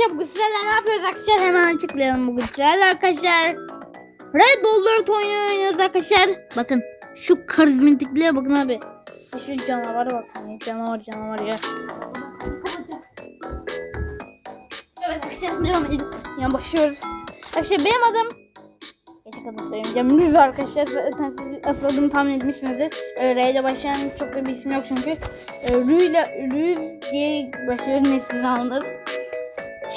arkadaşlar bugün sizlerle ne yapıyoruz arkadaşlar hemen açıklayalım bugün sizlerle arkadaşlar. Red 4 oyunu oynuyoruz arkadaşlar. Bakın şu karizmatikliğe bakın abi. Şu canavara bakın ya canavar canavar ya. Evet arkadaşlar devam edelim. Yani başlıyoruz. Arkadaşlar benim adım Gerçek adımı söyleyeceğim. Rüz arkadaşlar. Zaten siz asıl adımı tahmin etmişsinizdir. E, R ile başlayan çok da bir isim yok çünkü. E, Rü ile Rüz diye başlıyor. Ne siz anladınız.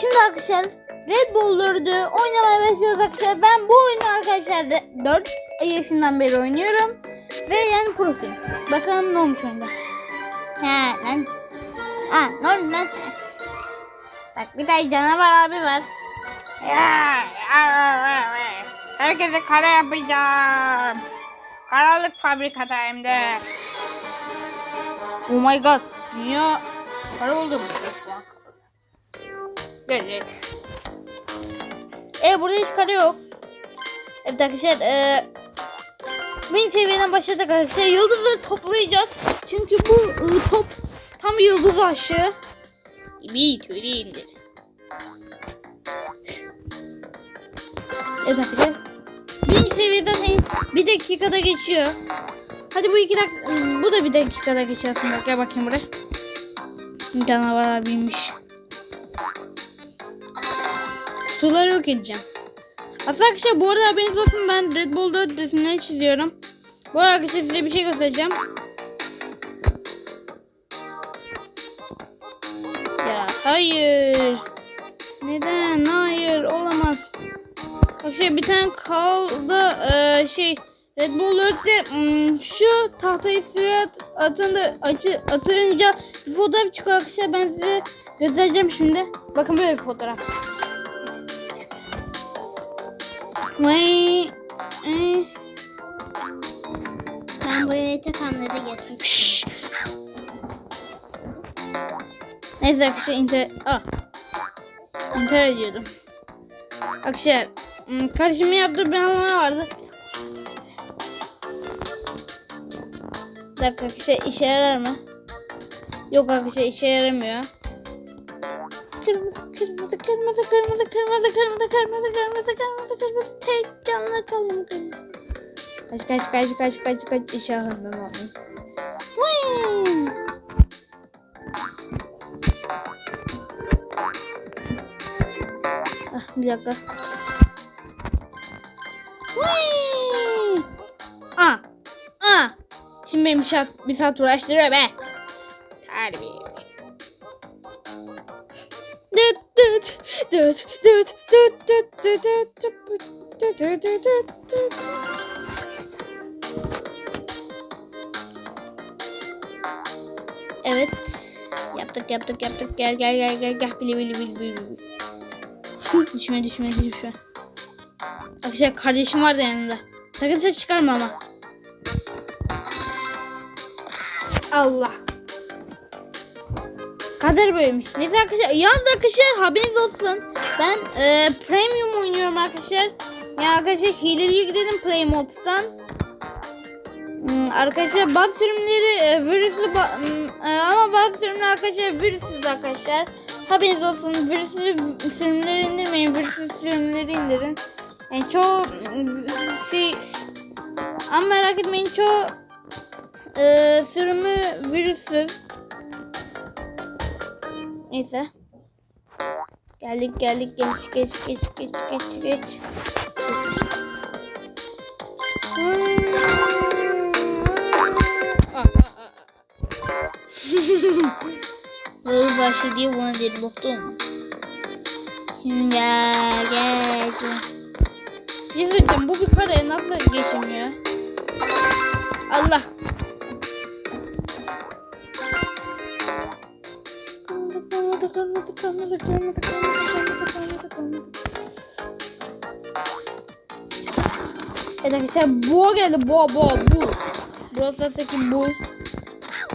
Şimdi arkadaşlar Red Bull 4'ü oynamaya başlıyoruz arkadaşlar. Ben bu oyunu arkadaşlar 4 yaşından beri oynuyorum. Ve yani prosuyum. Bakalım ne olmuş oyunda. He lan. Ha ne oldu lan? Bak bir tane canavar abi var. Herkese kara yapacağım. Karalık fabrikada hem de. Oh my god. Niye para oldu bu? Göreceğiz. Evet burada hiç kare yok. Evet arkadaşlar e, bin seviyeden başladık arkadaşlar. Yıldızı toplayacağız. Çünkü bu e, top tam yıldız aşığı. Bir tüyle indir. Evet arkadaşlar. Bin seviyeden bir dakikada geçiyor. Hadi bu iki dakika, bu da bir dakikada geçiyor aslında. Gel bakayım buraya. Canavar abiymiş. Suları edeceğim. Aslında arkadaşlar bu arada haberiniz olsun ben Red Bull 4 resimleri çiziyorum. Bu arada arkadaşlar size bir şey göstereceğim. Ya hayır. Neden? Hayır olamaz. Arkadaşlar bir tane kaldı e, şey Red Bull 4'te hmm, şu tahtayı suya at, atınca, açı, atınca bir fotoğraf çıkıyor arkadaşlar ben size göstereceğim şimdi. Bakın böyle bir fotoğraf. Vay. Ee. Ben buraya takanları getirdim. Şşş. Neyse arkadaşlar inter... Ah. İntihar ediyordum. Arkadaşlar hmm, kardeşimin yaptığı bir anlamı vardı. Bir dakika arkadaşlar işe yarar mı? Yok arkadaşlar işe yaramıyor. Kırmızı kırmızı kırmızı kırmızı kırmızı kırmızı kırmızı kırmızı kırmızı kırmızı tek canlı kalın kırmızı. Kaç kaç kaç kaç kaç kaç işe yaramıyor abi. Vay! Ah, bir dakika. Vay! Ah! Ah! Şimdi benim bir saat, bir saat uğraştırıyor be. Terbiye. Düt düt düt düt düt düt düt düt düt düt. Evet. Yaptık yaptık yaptık. Gel gel gel gel gel. Bili bili bili bili. düşme düşme düşme. Arkadaşlar kardeşim var da yanında. Sakın ses çıkarma ama. Allah. Kader böylemiş. Neyse arkadaşlar. Yalnız arkadaşlar haberiniz olsun. Ben e, premium oynuyorum arkadaşlar. Ya arkadaşlar hileli yükledim Play Mods'tan. Hmm, arkadaşlar bazı sürümleri e, virüslü ba- hmm, e, ama bazı sürümler arkadaşlar virüssüz arkadaşlar. Haberiniz olsun virüslü sürümleri indirmeyin. Virüsüz sürümleri indirin. Yani çoğu hmm, şey ama merak etmeyin çoğu e, sürümü virüssüz. Neyse. Geldik geldik geç geç geç geç geç geç. Böyle başı diye bana deli baktım. Şimdi gel gel. Bir şey bu bir paraya nasıl geçemiyor? Allah. Kırmızı kırmızı kırmızı kırmızı kırmızı kırmızı kırmızı Evet arkadaşlar boğa geldi boğa bu. Brawl Stars'taki bu.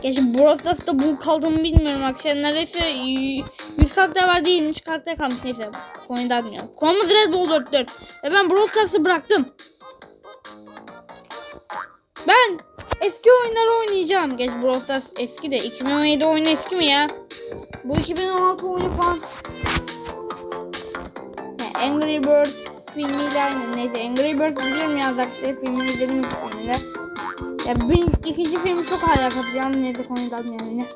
Gerçi Brawl Stars'ta bu kaldığımı bilmiyorum arkadaşlar. Neredeyse y- 100 karakter var değil 3 karakter kalmış neyse. Konuyu da bilmiyorum. Konumuz Red Bull 4 4. Ve ben Brawl Stars'ı bıraktım. Ben eski oyunları oynayacağım. Geç Brawl Stars eski de 2017 oyunu eski mi ya? Bu 2016 oyunu falan. Angry Birds filmiyle aynı. Neyse Angry Birds biliyorum ya arkadaşlar filmini izledim ilk filminde. Ya bir ikinci film çok alakalı yani neyse konuyu dağıtmayalım yine.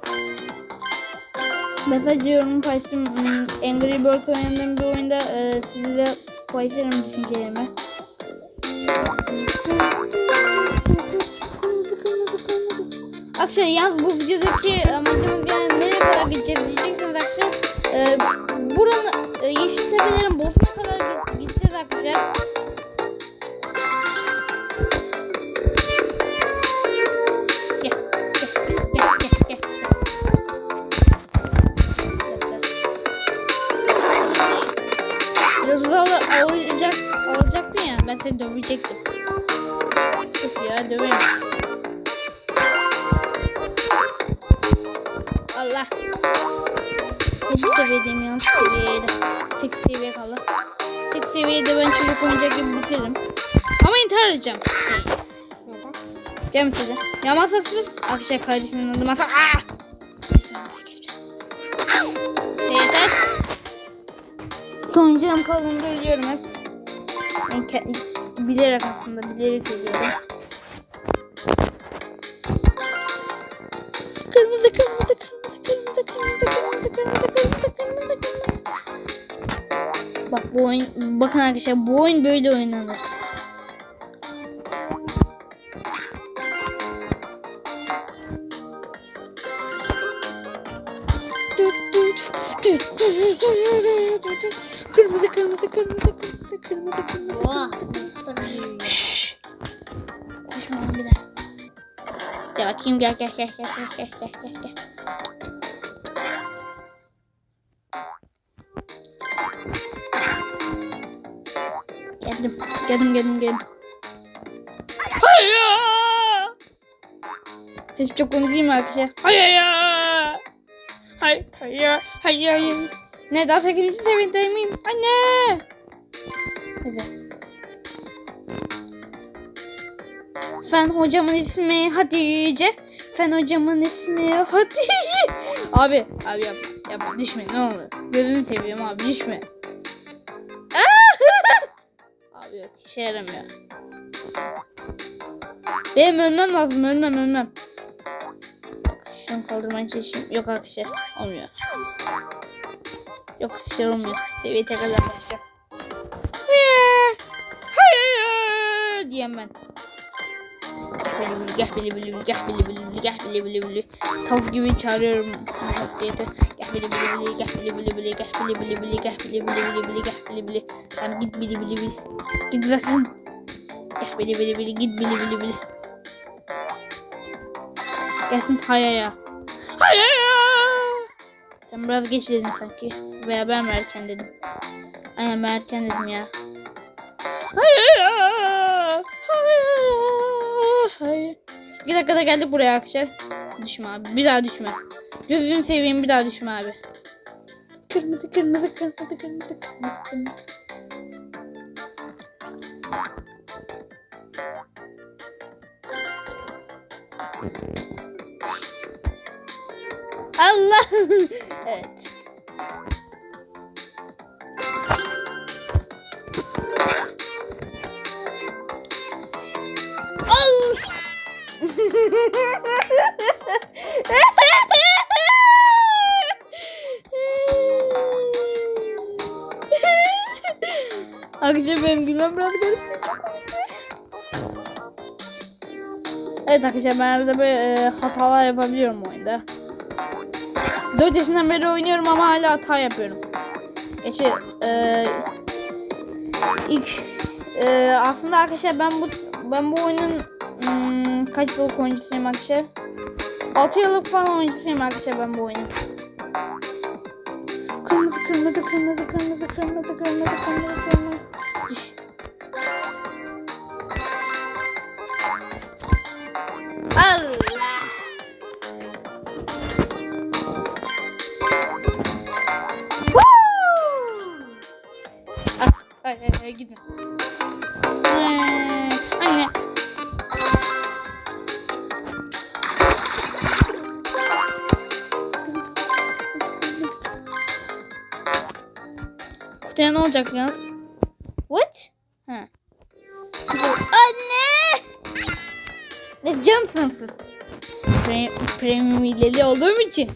Mesaj yorum paylaştım. Angry Birds oynadığım bir oyunda e, sizinle paylaşırım düşüncelerimi. Arkadaşlar yalnız bu videodaki amacımız yani kadar gideceğiz diyeceksiniz arkadaşlar. Ee, buranın e, yeşil tepelerin bozuna kadar gid- gideceğiz arkadaşlar. Alacak, alacaktın ya ben seni dövecektim. Uf ya döverim. Allah. Kaç seviyedeyim ya? Seviyede. 8 seviye kaldı. 8 seviyede ben çocuk oyuncak gibi bitiririm. Ama intihar edeceğim. Neden? Gel size. Ya masasız. Akşam kardeşimin adı masa. Aa! Şey yeter. Son canım kaldığında ölüyorum hep. Ben ke- bilerek aslında bilerek ölüyorum. Kırmızı kırmızı bu oyun bakın arkadaşlar bu oyun böyle oynanır. Kırmızı kırmızı kırmızı kırmızı kırmızı kırmızı. Oha. Şşş. Koşma bir daha. Gel bakayım gel gel gel gel gel gel gel gel. Geldim. Geldim geldim. Hayır. Ses çok komik değil mi arkadaşlar? Hayır. Hayır. Hayır. Hayır. Hayır. Ne daha 8. seviyedeyim miyim? Anne. Hadi. Fen hocamın ismi Hatice. Fen hocamın ismi Hatice. Abi, abi yapma. Yapma düşme ne olur. Gözünü seveyim abi düşme. İşe yaramıyor. Benim ölmem lazım ölmem ölmem. Şunu kaldırmaya çalışayım. Yok arkadaşlar olmuyor. Yok arkadaşlar olmuyor. Seviye tekrar başlayacağım. Diyem ben. Gel bili bili gel bili bili gel bili bili bili tavuk gibi çağırıyorum vasiyeti gel bili bili bili gel bili bili bili gel bili bili bili gel bili bili bili bili gel bili bili sen git bili bili bili git zaten gel bili bili bili git bili bili bili gelsin hayaya hayaya sen biraz geç dedin sanki veya ben mi erken dedim aynen ben erken dedim ya hayaya hayaya hayır. İki dakikada geldik buraya arkadaşlar. Düşme abi. Bir daha düşme. Gözünü seveyim bir daha düşme abi. Kırmızı kırmızı kırmızı kırmızı kırmızı kırmızı. Allah. evet. Arkadaşlar benim gülmem garip. Evet arkadaşlar ben arada böyle e, hatalar yapabiliyorum oyunda. 4 yaşından beri oynuyorum ama hala hata yapıyorum. Geçi e, ilk e, aslında arkadaşlar ben bu ben bu oyunun hmm, kaç yıllık oyuncusuyum arkadaşlar? 6 yıllık falan oyuncusuyum arkadaşlar ben bu oyunun. Kırmızı kırmızı kırmızı kırmızı kırmızı kırmızı kırmızı kırmızı. bırakıyoruz. What? Ha. Anne! Ne camsın siz? Pre premium ileli olduğum için.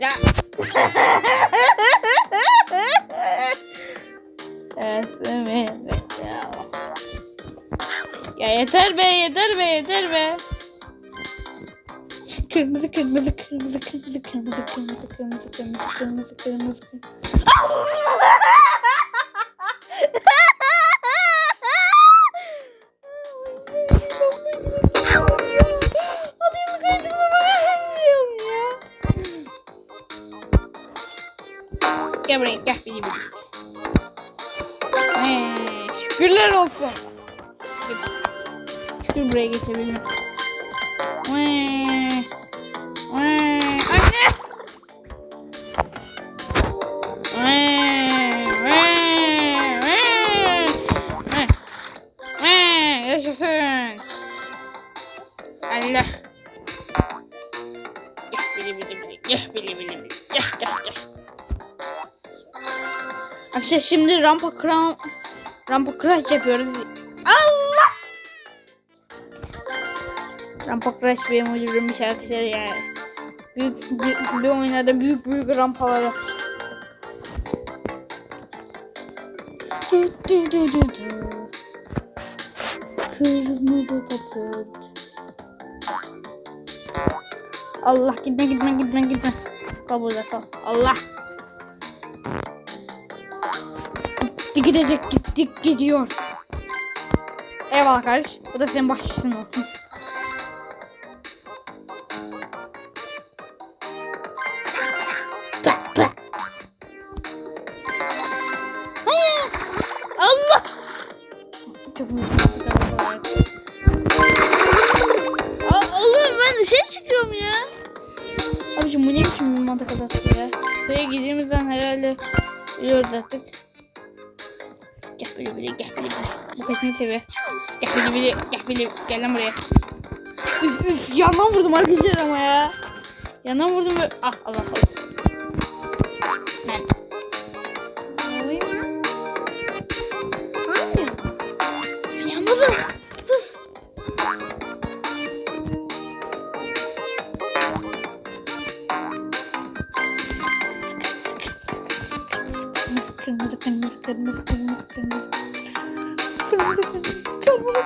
ya. ya yeter be yeter be yeter be. Kırmızı kırmızı kırmızı kırmızı kırmızı kırmızı kırmızı kırmızı kırmızı kırmızı. Gel buraya gel bili. Ee, şükürler olsun. Şükür buraya geçebilirim. Vee. Arkadaşlar şimdi rampa kram rampa crash yapıyoruz. Allah! Rampa crash benim bir şarkıları yani. Büyük, büyük bir oyunlarda büyük büyük rampaları. Kırmızı. Allah gitme gitme gitme gitme. Burada kal. Allah. Gitti gidecek gittik gidiyor. Eyvallah kardeş. Bu da senin başlasın olsun. Allah. Çok mutluyum. Aa, Oğlum ben dışarı çıkıyorum ya. Abiciğim bu ne biçim bir mantık hatası ya. Buraya gideceğimizden herhalde biliyoruz artık. Gel böyle gel böyle. Bu kaçıncı seviye? Gel böyle böyle gel böyle gel lan buraya. Üf üf yandan vurdum arkadaşlar ama ya. Yandan vurdum ve ah Allah Allah. Kırmızı kırmızı kırmızı kırmızı kırmızı kırmızı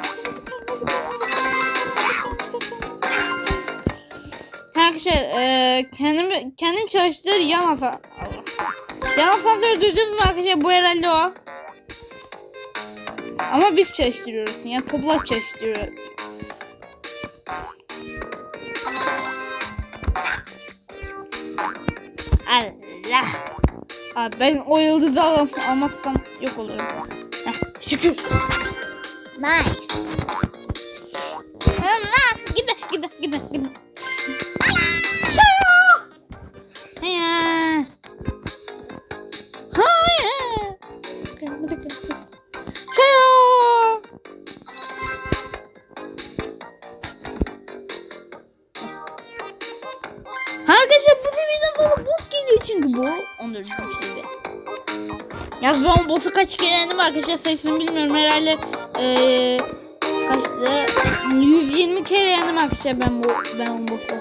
Arkadaşlar e, kendim kendim çalıştır yan asa Allah. Yan asansörü duydunuz mu arkadaşlar bu herhalde o. Ama biz çalıştırıyoruz. Yani toplar çalıştırıyor. Abi ben o yıldızı alam almazsam yok olurum. Heh, şükür. Nice. Allah gitme gitme gitme gitme. Çünkü bu 14. seviye. Yaz ben boss'u kaç kere yendim arkadaşlar sayısını bilmiyorum herhalde eee kaçtı 120 kere yendim arkadaşlar ben bu ben o boss'u.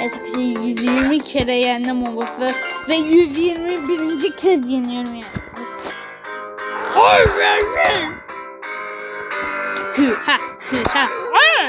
Evet arkadaşlar 120 kere yendim o boss'u ve 121. kez yeniyorum yani. Hı ha hı ha. Ha,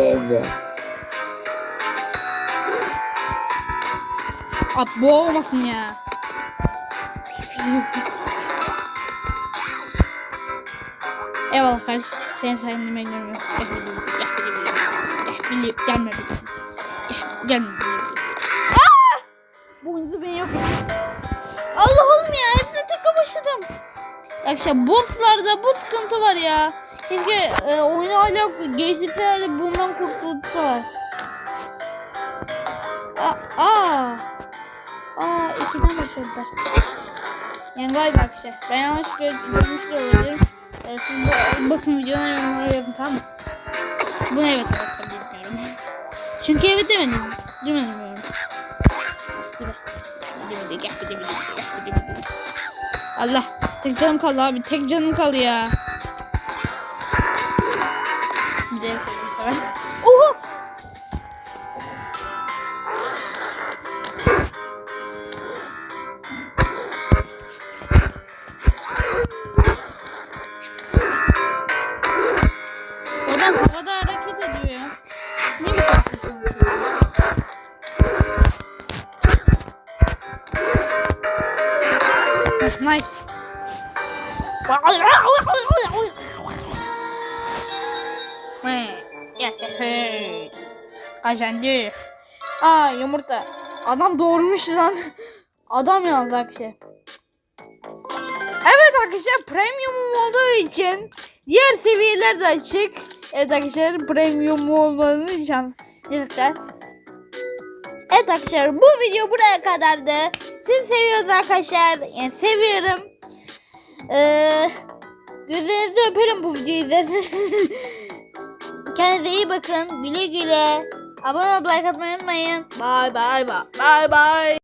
Evet. Abi bu olmasın ya. Eyvallah kardeş. Senin sayende ben görmüyorum. Gel bili bili. Gel. Gel. Gelme. Gel. Gelme bili bili. Aaa! Bu hızı ben yok. Allah'ım ya. Hepsine tekrar başladım. Arkadaşlar bosslarda bu sıkıntı var ya. Keşke e, oyunu hala geliştirseler bundan kurtulsalar. Aa, aa. Aa ikiden başladılar. Yani galiba arkadaşlar. Ben yanlış gör- görmüş de olabilirim. Ee, siz bu, bakın videonun yorumlara yazın tamam mı? Buna evet tabii bilmiyorum. Çünkü evet demedim. Demedim yorum. De. De, de, de, de, de, de. Allah. Tek canım kaldı abi. Tek canım kaldı ya. Kazandık. Aa yumurta. Adam doğurmuş lan. Adam yalnız arkadaşlar. Evet arkadaşlar premium olduğu için diğer seviyeler de açık. Evet arkadaşlar premium olmanın. Lütfen. Evet arkadaşlar bu video buraya kadardı. Sizi seviyoruz arkadaşlar. Yani seviyorum. Ee, gözlerinizi öperim bu videoyu izlerseniz. Kendinize iyi bakın. Güle güle. Abone olup like atmayı unutmayın. Bye bye bye. Bye bye.